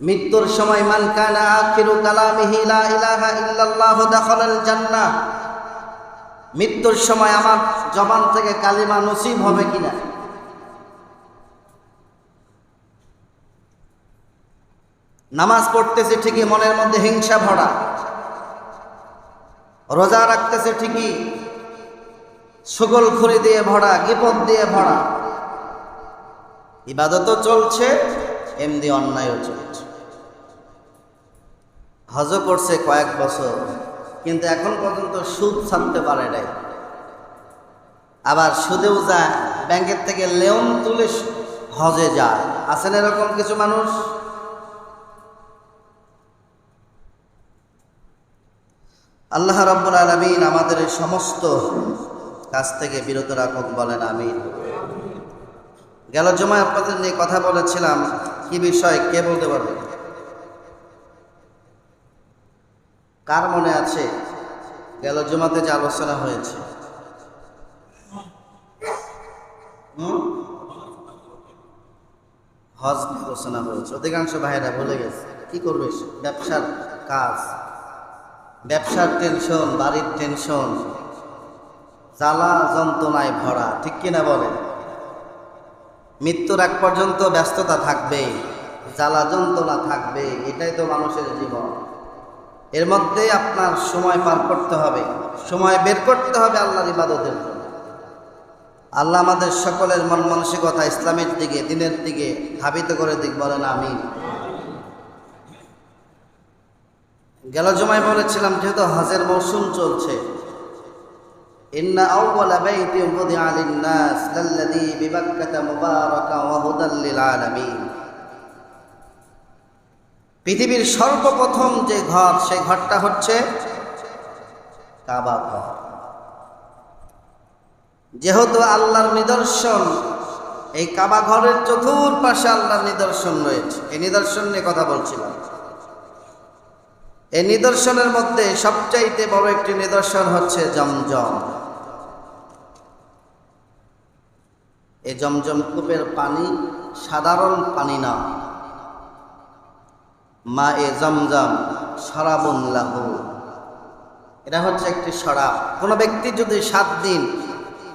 মৃত্যুর সময়, মান কানা আখিরু কালামিহি লা ইলাহা ইল্লাল্লাহু দাখালাল জান্নাহ মৃত্যুর সময় আমার জবান থেকে কালিমা নসিব হবে কিনা? নামাজ পড়তেছে ঠিকই, মনের মধ্যে হিংসা ভরা। রোজা রাখতেছে ঠিকই, সুগল খুরি দিয়ে ভরা গিপদ দিয়ে ভরা। ইবাদতও চলছে, এমনি অন্যায়ও চলছে। হজ করছে কয়েক বছর, কিন্তু এখন পর্যন্ত সুদ ছাড়তে পারে নাই। আবার সুদেও যায়, ব্যাংকের থেকে লেন তুলে হজে যায়। আছেন এরকম কিছু মানুষ? আল্লাহ রব্বুল আলমিন আমাদের এই সমস্ত কাজ থেকে বিরত রাখুক, বলেন আমিন। গেল জমায় আপনাদের নিয়ে কথা বলেছিলাম, কি বিষয়, কে বলতে পারবে? কার মনে আছে? গেল জমাতে যে আলোচনা হয়েছে? হজ আলোচনা হয়েছে। অধিকাংশ ভাইরা ভুলে গেছে। কি করবে ব্যবসার কাজ। ব্যবসার টেনশন বাড়ির টেনশন জ্বালা যন্ত্রণায় ভরা। ঠিক কিনা বলেন? মৃত্যুর এক পর্যন্ত ব্যস্ততা থাকবে জ্বালা যন্ত্রণা থাকবে এটাই তো মানুষের জীবন। এর মধ্যে আপনার সময় পার করতে হবে। সময় বের করতে হবে আল্লাহর ইবাদতের জন্য। আল্লাহ আমাদের সকলের মন মানসিকতা ইসলামের দিকে, দিনের দিকে ধাবিত করে দিক, বলেন আমি গেল জমায় বলেছিলাম, যেহেতু হজের মৌসুম চলছে লিন-নাস লাল্লাযী বিবাক্কাতা মুবারাকান ওয়া হুদাল আলামিন। পৃথিবীর সর্বপ্রথম যে ঘর, সেই ঘরটা হচ্ছে কাবা ঘর। যেহেতু আল্লাহর নিদর্শন, এই কাবা ঘরের চতুর্পাশে আল্লাহর নিদর্শন রয়েছে। এই নিদর্শন নিয়ে কথা বলছিলাম। এই নিদর্শনের মধ্যে সবচাইতে বড় একটি নিদর্শন হচ্ছে জমজম। এই জমজম কূপের পানি সাধারণ পানি না। মা এ জমজম সরাবুন লাহু। এটা হচ্ছে একটি শরাব। কোনো ব্যক্তি যদি সাত দিন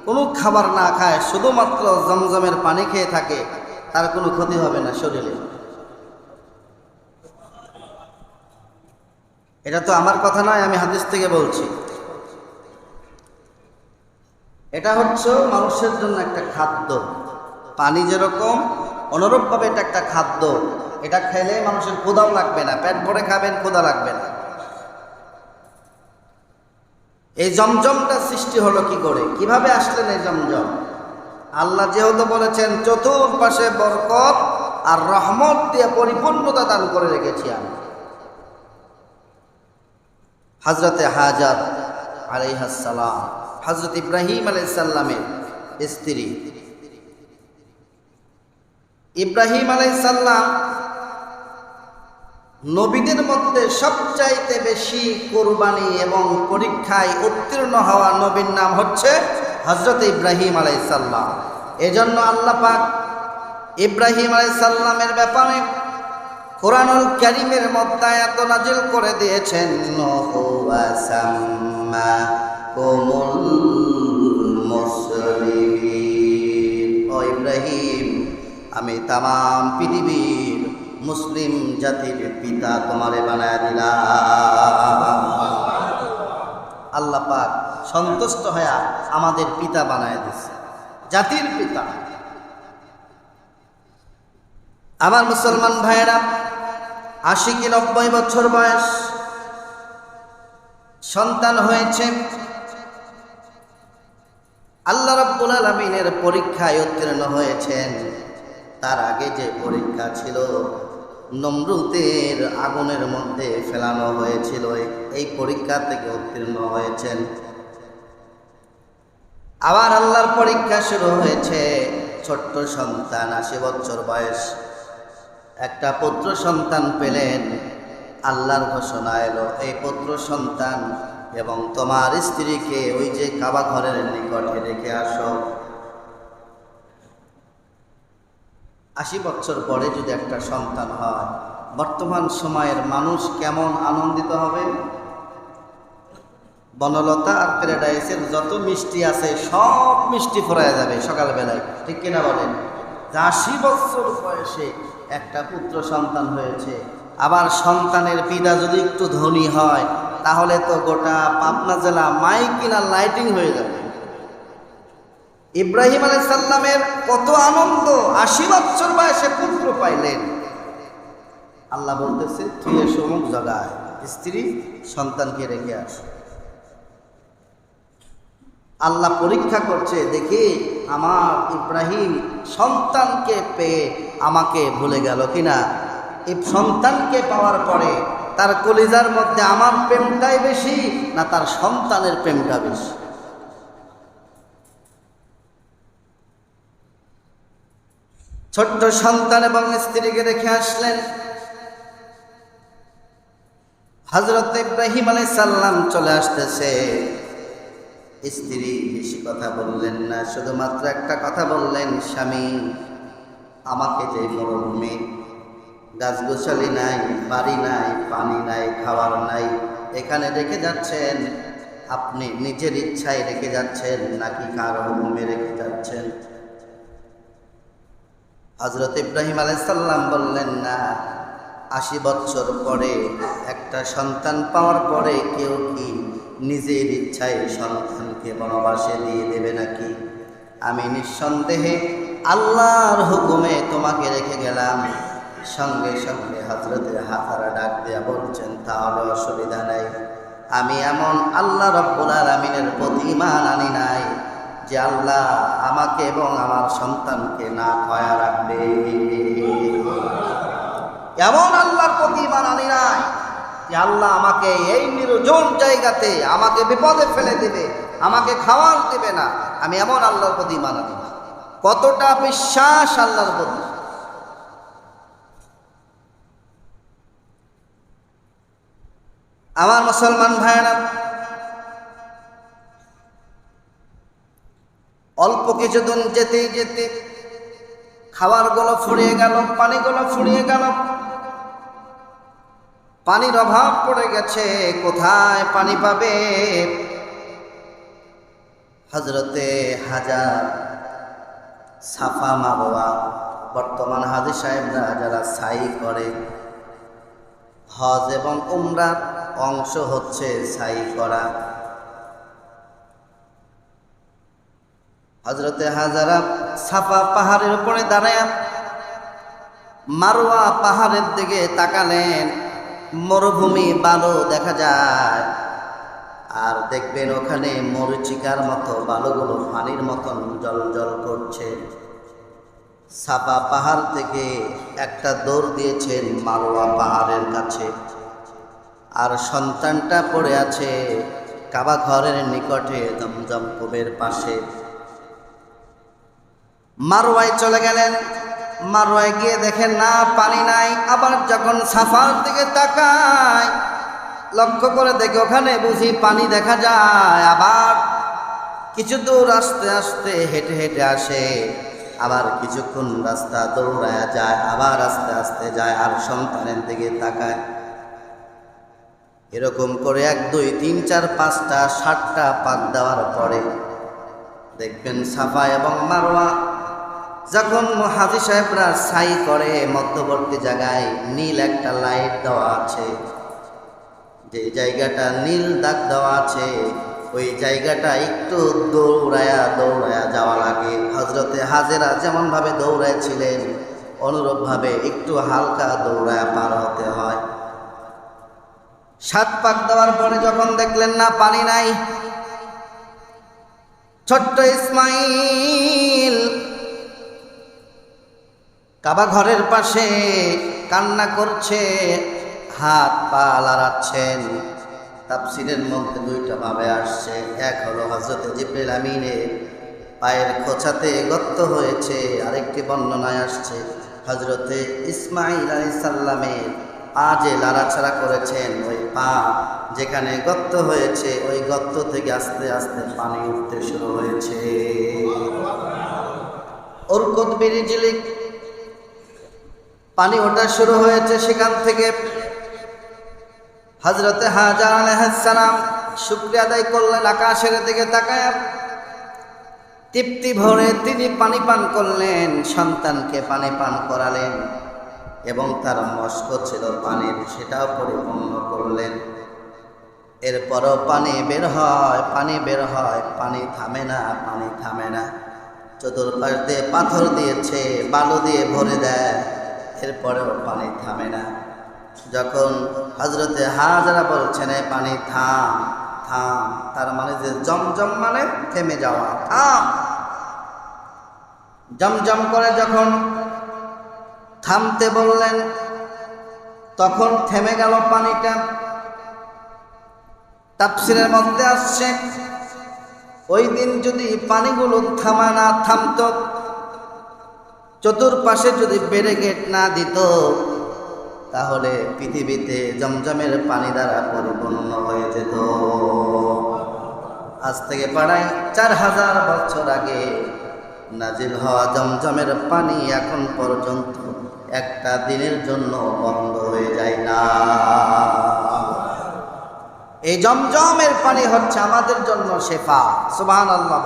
কোনো খাবার না খায়, শুধুমাত্র জমজমের পানি খেয়ে থাকে, তার কোনো ক্ষতি হবে না শরীরে। এটা তো আমার কথা নয়, আমি হাদিস থেকে বলছি। এটা হচ্ছে মানুষের জন্য একটা খাদ্য। পানি যেরকম, অনুরূপভাবে এটা একটা খাদ্য। এটা খেলে মানুষের ক্ষুদাও লাগবে না, পেট ভরে খাবেন ক্ষুদা লাগবে না। এই জমজমটা সৃষ্টি হলো কি করে? কীভাবে আসলেন এই জমজম? আল্লাহ যেহেতু বলেছেন, চতুর্পাশে বরকত আর রহমত দিয়ে পরিপূর্ণতা দান করে রেখেছি আমি। হজরতে হাজার আলাইহাসালাম হজরত ইব্রাহিম আলাইসাল্লামের স্ত্রী। ইব্রাহিম আলাইসাল্লাম নবীদের মধ্যে সবচাইতে বেশি কোরবানি এবং পরীক্ষায় উত্তীর্ণ হওয়া নবীর নাম হচ্ছে হজরত ইব্রাহিম আলাইসাল্লাম এজন্য আল্লাহ পাক ইব্রাহিম আলাইসাল্লামের ব্যাপারে কোরআনুল কারিমের মধ্যে এত নাজিল করে দিয়েছেন ইব্রাহিম, আমি তাম পৃথিবীর মুসলিম জাতির পিতা তোমারে বানায় দিলাম। আল্লাহ পাক সন্তুষ্ট হয়ে আমাদের পিতা বানায় দিছে। জাতির পিতা। আমার মুসলমান ভাইয়েরা আশি কি নব্বই বছর বয়স, সন্তান হয়েছে। আল্লাহ রব্বুল আলমিনের পরীক্ষায় উত্তীর্ণ হয়েছেন। তার আগে যে পরীক্ষা ছিল নমরুতের আগুনের মধ্যে ফেলানো হয়েছিল, এই পরীক্ষা থেকে উত্তীর্ণ হয়েছেন। আবার আল্লাহর পরীক্ষা শুরু হয়েছে, ছোট্ট সন্তান, আশি বছর বয়স। একটা পুত্র সন্তান পেলেন, আল্লাহর ঘোষণা এলো, এই পুত্র সন্তান এবং তোমার স্ত্রীকে ওই যে কাবা ঘরের নিকটে রেখে আসো। আশি বছর পরে যদি একটা সন্তান হয়, বর্তমান সময়ের মানুষ কেমন আনন্দিত হবে? বনলতা আর প্যারাডাইসের যত মিষ্টি আছে, সব মিষ্টি ফোরায় যাবে সকালবেলায়। ঠিক কিনা বলেন? আশি বছর বয়সে একটা পুত্র সন্তান হয়েছে, আবার সন্তানের পিতা যদি একটু ধনী হয়, তাহলে তো গোটা পাবনা জেলা মাইকিনা লাইটিং হয়ে যাবে। ইব্রাহিম আলাই সাল্লামের কত আনন্দ, আশি বছর বয়সে পুত্র পাইলেন। আল্লাহ বলতেছে, তুই এসে অমুক জায়গায় স্ত্রী সন্তানকে রেখে আস। আল্লাহ পরীক্ষা করছে, দেখি আমার ইব্রাহিম সন্তানকে পেয়ে আমাকে ভুলে গেল কিনা? এই সন্তানকে পাওয়ার পরে তার কলিজার মধ্যে আমার প্রেমটাই বেশি, না তার সন্তানের প্রেমটা বেশি? ছোট্ট সন্তান এবং স্ত্রীকে রেখে আসলেন। হজরত ইব্রাহিম আলাই সাল্লাম চলে আসতেছে। স্ত্রী বেশি কথা বললেন না, শুধুমাত্র একটা কথা বললেন, স্বামী, আমাকে যে মরুভূমি গাছগোছালি নাই, বাড়ি নাই, পানি নাই খাবার নাই, এখানে রেখে যাচ্ছেন। আপনি নিজের ইচ্ছায় রেখে যাচ্ছেন, নাকি কার হুকুমে রেখে যাচ্ছেন? হজরত ইব্রাহিম আলাইসাল্লাম বললেন, না, আশি বৎসর পরে একটা সন্তান পাওয়ার পরে কেউ কি নিজের ইচ্ছায় সন্তানকে বনবাসে দিয়ে দেবে নাকি? আমি নিঃসন্দেহে আল্লাহর হুকুমে তোমাকে রেখে গেলাম। সঙ্গে সঙ্গে হজরতের হাতারা ডাক দেয়া বলছেন, তাহলে অসুবিধা নাই। আমি এমন আল্লাহ রব্বুল আলমিনের প্রতি ইমান আনি নাই। যে আল্লাহ আমাকে এবং আমার সন্তানকে না খয়া রাখবে। এমন আল্লাহর প্রতি ইমান আনি নাই যে আল্লাহ আমাকে এই নির্জন জায়গাতে আমাকে বিপদে ফেলে দেবে, আমাকে খাওয়ার দেবে না। আমি এমন আল্লাহর প্রতি ইমান আনি না কতটা বিশ্বাস আল্লাহর প্রতি। আমার মুসলমান ভাইয়েরা কিছুদিন যেতে যেতে খাবারগুলো ফুরিয়ে গেল পানিগুলো ফুরিয়ে গেল। পানির অভাব পড়ে গেছে, কোথায় পানি পাবে? হজরতে হাজার সাফা মারোয়া বর্তমান হাজি সাহেবরা যারা সাই করে, হজ এবং উমরার অংশ হচ্ছে সাই করা। হজরতে হাজারা সাফা পাহাড়ের উপরে দাঁড়ায় মারোয়া পাহাড়ের দিকে তাকালেন। মরুভূমি বালু দেখা যায়। আর দেখবেন ওখানে মরুচিকার মতো বালুগুলো পানির মতন জল জল করছে। সাপা পাহাড় থেকে একটা দৌড় দিয়েছেন মারোয়া পাহাড়ের কাছে। আর সন্তানটা পড়ে আছে কাবা ঘরের নিকটে দমদম কুবের পাশে। মারোয়ায় চলে গেলেন। মারোয়ায় গিয়ে দেখেন, না, পানি নাই। আবার যখন সাফার দিকে তাকায়, লক্ষ্য করে দেখে ওখানে বুঝি পানি দেখা যায়। আবার কিছু দূর আস্তে আস্তে হেঁটে হেঁটে আসে। আবার কিছুক্ষণ রাস্তা দৌড়ায়া যায়, আবার আস্তে আস্তে যায় আর সন্তানের দিকে তাকায়। এরকম করে এক, দুই, তিন, চার, পাঁচটা ষাটটা পাক দেওয়ার পরে দেখবেন সাফা এবং মারোয়া যখন হাজি সাহেবরা সাই করে মধ্যবর্তী জায়গায় নীল একটা লাইট দেওয়া আছে, যে জায়গাটা নীল দাগ দেওয়া আছে, ওই জায়গাটা একটু দৌড়ায়া দৌড়ায়া যাওয়া লাগে। হজরতে হাজেরা যেমনভাবে দৌড়াইছিলেন, অনুরূপভাবে একটু হালকা দৌড়ায়া পার হতে হয়। সাত পাক দেওয়ার পরে যখন দেখলেন, না, পানি নাই। ছোট্ট ইসমাইল কাবা ঘরের পাশে কান্না করছে, হাত পা লড়াচ্ছেন। তাপসিরের মধ্যে দুইটা ভাবে আসছে। এক হলো হজরত জিব্রিল আমিনে পায়ের খোঁচাতে গত্ত হয়েছে, আরেকটি বর্ণনায় আসছে হজরতে ইসমাইল আলী সাল্লামের পা যে লাড়াছাড়া করেছেন, ওই পা যেখানে গত্ত হয়েছে, ওই গত্ত থেকে আস্তে আস্তে পানি উঠতে শুরু হয়েছে। ওরকত বিরিজিলিক পানি ওঠা শুরু হয়েছে সেখান থেকে। হজরতে হাজার আলহাম শুক্রিয়া আদায় করলেন আকাশের দিকে তাকায়। তৃপ্তি ভরে তিনি পানি পান করলেন, সন্তানকে পানি পান করালেন এবং তার মস্ক ছিল পানির সেটাও পরিপূর্ণ করলেন। এরপরও পানি বের হয়, পানি বের হয়, পানি থামে না, পানি থামে না। চতুর্পাশ দিয়ে পাথর দিয়েছে, বালু দিয়ে ভরে দেয়। এরপরেও পানি থামে না। যখন হজরতে হাজারা বলছেন, "এ পানি থাম থাম। তার মানে যে জমজম মানে থেমে যাওয়া, থাম। জমজম করে যখন থামতে বললেন, তখন থেমে গেল পানিটা। তাপসিরের মধ্যে আসছে, ওই দিন যদি পানিগুলো থামা না থামত চতুর্পাশে যদি ব্যারিকেড না দিত, তাহলে পৃথিবীতে জমজমের পানি দ্বারা পরিপূর্ণ হয়ে যেত আজ থেকে পাড়ায় চার হাজার বছর আগে নাজিল হওয়া জমজমের পানি এখন পর্যন্ত একটা দিনের জন্য বন্ধ হয়ে যায় না এই জমজমের পানি হচ্ছে আমাদের জন্য শেফা সুবাহান আল্লাহ।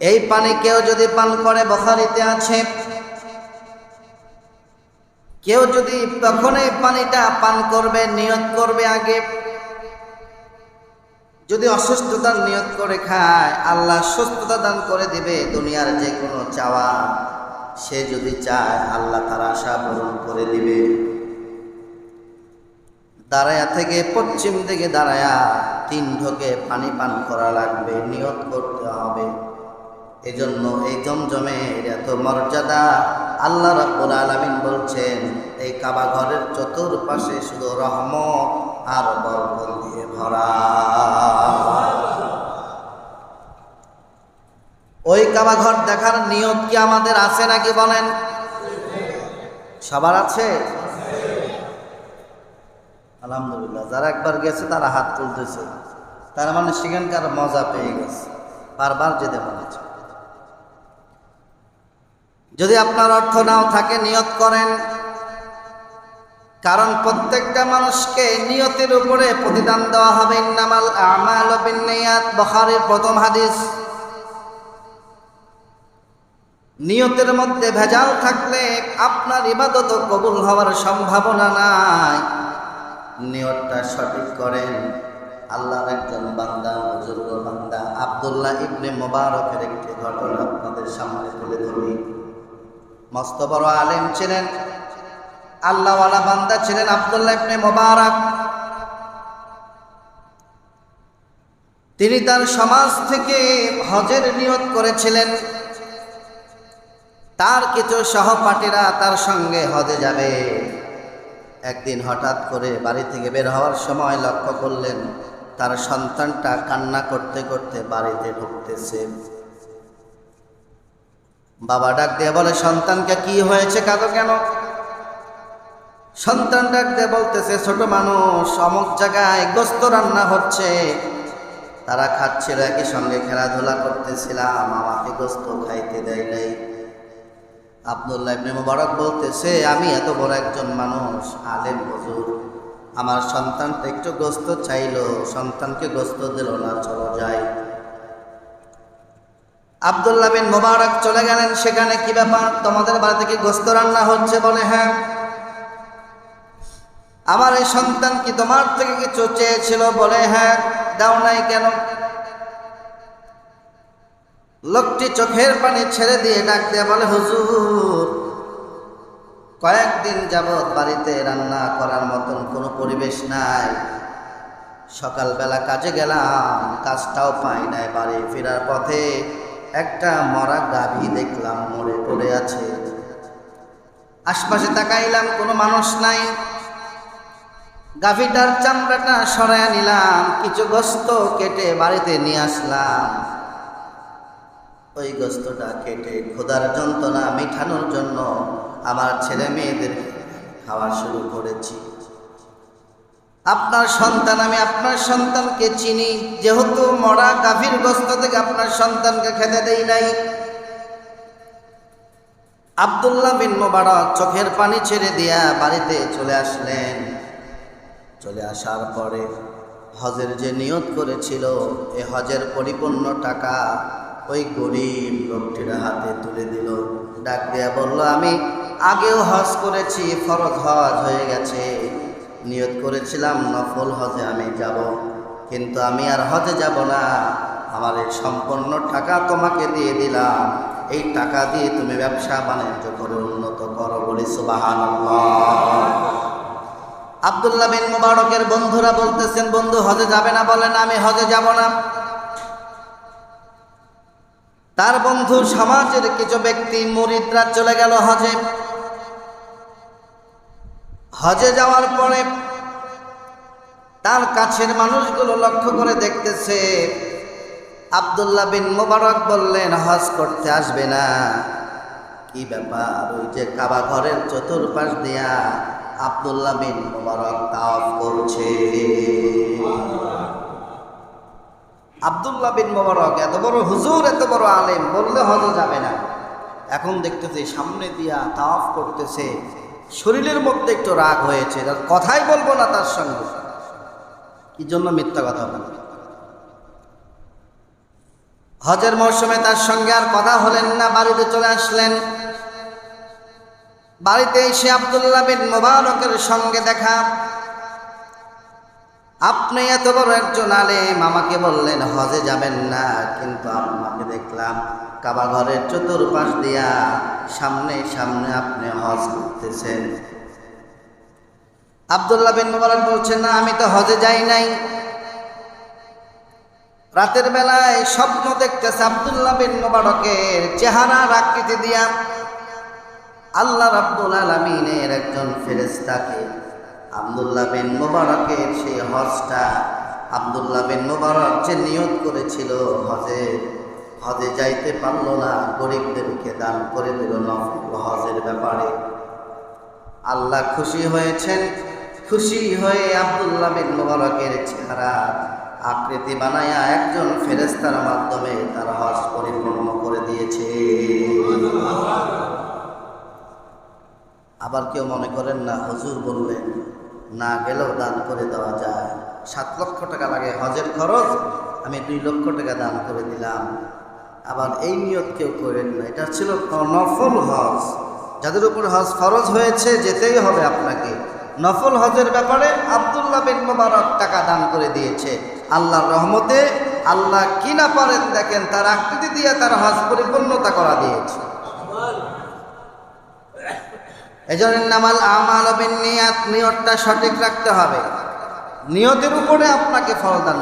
এই পানি কেউ যদি পান করে, বখারিতে আছে। কেউ যদি তখন এই পানিটা পান করবে, নিয়ত করবে আগে। যদি অসুস্থতার নিয়ত করে খায়, আল্লাহ সুস্থতা দান করে দিবে দুনিয়ার যে কোনো চাওয়া। সে যদি চায়, আল্লাহ তার আশা পূরণ করে দিবে। দাঁড়ায়া থেকে পশ্চিম দিকে দাঁড়ায়া তিন ঢোকে পানি পান করা লাগবে, নিয়ত করতে হবে। এজন্য এই জমজমের এত মর্যাদা আল্লাহ রাব্বুল আলামিন বলছেন, এই কাবা ঘরের চতুর্পাশে শুধু রহমত আর বরকত দিয়ে ভরা। ওই কাবা ঘর দেখার নিয়ত কি আমাদের আছে নাকি বলেন? সবার আছে? আলহামদুলিল্লাহ, যারা একবার গেছে তারা হাত তুলতেছে। তারা মানে সেখানকার মজা পেয়ে গেছে। বারবার যেতে মনে। যদি আপনার অর্থ নাও থাকে, নিয়ত করেন। কারণ প্রত্যেকটা মানুষকে নিয়তের উপরে প্রতিদান দেওয়া হবে। ইন্নামাল আমাল বিন্নিয়াত, বখারির প্রথম হাদিস। নিয়তের মধ্যে ভেজাল থাকলে আপনার ইবাদত কবুল হওয়ার সম্ভাবনা নাই। নিয়তটা সঠিক করেন। আল্লাহর একজন বান্দা, বুজুর্গ বান্দা, আব্দুল্লাহ ইবনে মোবারকের একটি ঘটনা আপনাদের সামনে তুলে ধরি। মস্ত বড় আলেম ছিলেন। আল্লাহওয়ালা বান্দা ছিলেন আব্দুল্লাহ মোবারক। তিনি তার সমাজ থেকে হজের নিয়ত করেছিলেন। তার কিছু সহপাঠীরা তার সঙ্গে হজে যাবে। একদিন হঠাৎ করে বাড়ি থেকে বের হওয়ার সময় লক্ষ্য করলেন, তার সন্তানটা কান্না করতে করতে বাড়িতে ঢুকতেছে। বাবা ডাক দিয়ে বলে, সন্তানকে কি হয়েছে কাঁদো কেন? সন্তান ডাক দিয়ে বলতেছে, ছোট মানুষ, অমুক জায়গায় গোস্ত রান্না হচ্ছে। তারা খাচ্ছিল, একই সঙ্গে খেলাধুলা করতেছিলাম, আমাকে গোস্ত খাইতে দেয় নাই। আবদুল্লাহ ইবনে মুবারক বলতেছে, আমি এত বড় একজন মানুষ, আলেম, হুজুর। আমার সন্তানটা একটু গোস্ত চাইলো, সন্তানকে গোস্ত দিল না, চলো যাই। আবদুল্লাহ বিন মোবারক চলে গেলেন। সেখানে কি ব্যাপার? তোমাদের বাড়িতে কি গোস্ত রান্না হচ্ছে বলে? হ্যাঁ। আমার এই সন্তান কি তোমার থেকে কিছু চেয়েছিল বলে? হ্যাঁ। দাও নাই কেন? লোকটি চোখের পানি ছেড়ে দিয়ে ডাক দিয়ে বলে, হুজুর, কয়েকদিন যাবৎ বাড়িতে রান্না করার মতন কোনো পরিবেশ নাই। সকালবেলা কাজে গেলাম, কাজটাও পাই নাই বাড়ি ফেরার পথে। একটা মরা গাভী দেখলাম, মরে পড়ে আছে। আশপাশে তাকাইলাম, কোনো মানুষ নাই। গাভীটার চামড়াটা সরাইয়া নিলাম, কিছু গোস্ত কেটে বাড়িতে নিয়ে আসলাম। ওই গোস্তটা কেটে খোদার যন্ত্রণা মিঠানোর জন্য আমার ছেলে মেয়েদের খাওয়া শুরু করেছি। আপনার সন্তান, আমি আপনার সন্তানকে চিনি। যেহেতু মরা গাভীর গোস্ত থেকে আপনার সন্তানকে খেতে দেই নাই। আবদুল্লাহ বিন মোবারক চোখের পানি ছেড়ে দিয়া বাড়িতে চলে আসলেন। চলে আসার পরে হজের যে নিয়ত করেছিল, এ হজের পরিপূর্ণ টাকা ওই গরিব লোকটির হাতে তুলে দিল। ডাক দিয়া বলল, আমি আগেও হজ করেছি, ফরজ হজ হয়ে গেছে। নিয়ত করেছিলাম, নফল হজে আমি যাব। কিন্তু আমি আর হজে যাব না। আমার এই সম্পূর্ণ টাকা তোমাকে দিয়ে দিলাম। এই টাকা দিয়ে তুমি ব্যবসা বাণিজ্য করে উন্নত করো বলি সুবাহান আবদুল্লাহ বিন মুবারকের বন্ধুরা বলতেছেন, বন্ধু, হজে যাবে না বলেন আমি হজে যাব না। তার বন্ধু সমাজের কিছু ব্যক্তি, মুরিদরা চলে গেল হজে। হজে যাওয়ার পরে তার কাছের মানুষগুলো লক্ষ্য করে দেখতেছে, আবদুল্লাহ বিন মোবারক বললেন, হজ করতে আসবে না। কি ব্যাপার? ওই যে কাবা ঘরের চতুর্পাশ দিয়া আবদুল্লাহ বিন মোবারক তাওয়াফ করছে। আবদুল্লাহ বিন মোবারক এত বড় হুজুর, এত বড় আলেম, বললে হজ যাবে না। এখন দেখতেছে সামনে দিয়া তাওয়াফ করতেছে শরীরের মধ্যে একটু রাগ হয়েছে, তার কথাই বলব না তার সঙ্গে। কি জন্য মিথ্যা কথা বলবে? হজের মৌসুমে তার সঙ্গে আর কথা হলেন না, বাড়িতে চলে আসলেন। বাড়িতে এসে আবদুল্লাহ বিন মোবারকের সঙ্গে দেখা। আপনি এত বড় একজন আলেম, আমাকে বললেন, হজে যাবেন না। কিন্তু আপনাকে দেখলাম, কাবা ঘরের চতুর্পাশ দিয়া সামনে সামনে আপনি হজ করতেছেন। আবদুল্লাহ বিন মোবারক বলছেন, না, আমি তো হজে যাই নাই। রাতের বেলায় স্বপ্ন দেখতেছে আবদুল্লাহ বিন মোবারকের চেহারার আকৃতি দিয়া। আল্লাহ রাব্বুল আলমিনের একজন ফেরেস্তাকে আবদুল্লাহ বিন মোবারকের সেই হজটা আবদুল্লাহ বিন মোবারক যে নিয়ত করেছিল হজে হজে যাইতে পারল না, গরিবদেরকে দান করে দিল নফল হজের ব্যাপারে। আল্লাহ খুশি হয়েছেন, খুশি হয়ে আবদুল্লাহ বিন মোবারকের চেহারা আকৃতি বানায়া একজন ফেরেস্তার মাধ্যমে তার হজ পরিপূর্ণ করে দিয়েছে। আবার কেউ মনে করেন না, হজুর বললেন না গেলেও দান করে দেওয়া যায়। সাত লক্ষ টাকা লাগে হজের খরচ, আমি দুই লক্ষ টাকা দান করে দিলাম। আবার এই নিয়ত কেউ করেন না, এটা ছিল নফল হজ। যাদের উপর হজ ফরজ হয়েছে, যেতেই হবে আপনাকে। নফল হজের ব্যাপারে আবদুল্লাহ বিন মোবারক টাকা দান করে দিয়েছে। আল্লাহর রহমতে আল্লাহ কি না পারেন দেখেন, তার আকৃতি দিয়ে তার হজ পরিপূর্ণতা করা দিয়েছে। এজন্য নামাল আমাল নিয়ত নিয়াত নিয়তটা সঠিক রাখতে হবে। নিয়তের উপরে আপনাকে ফল দান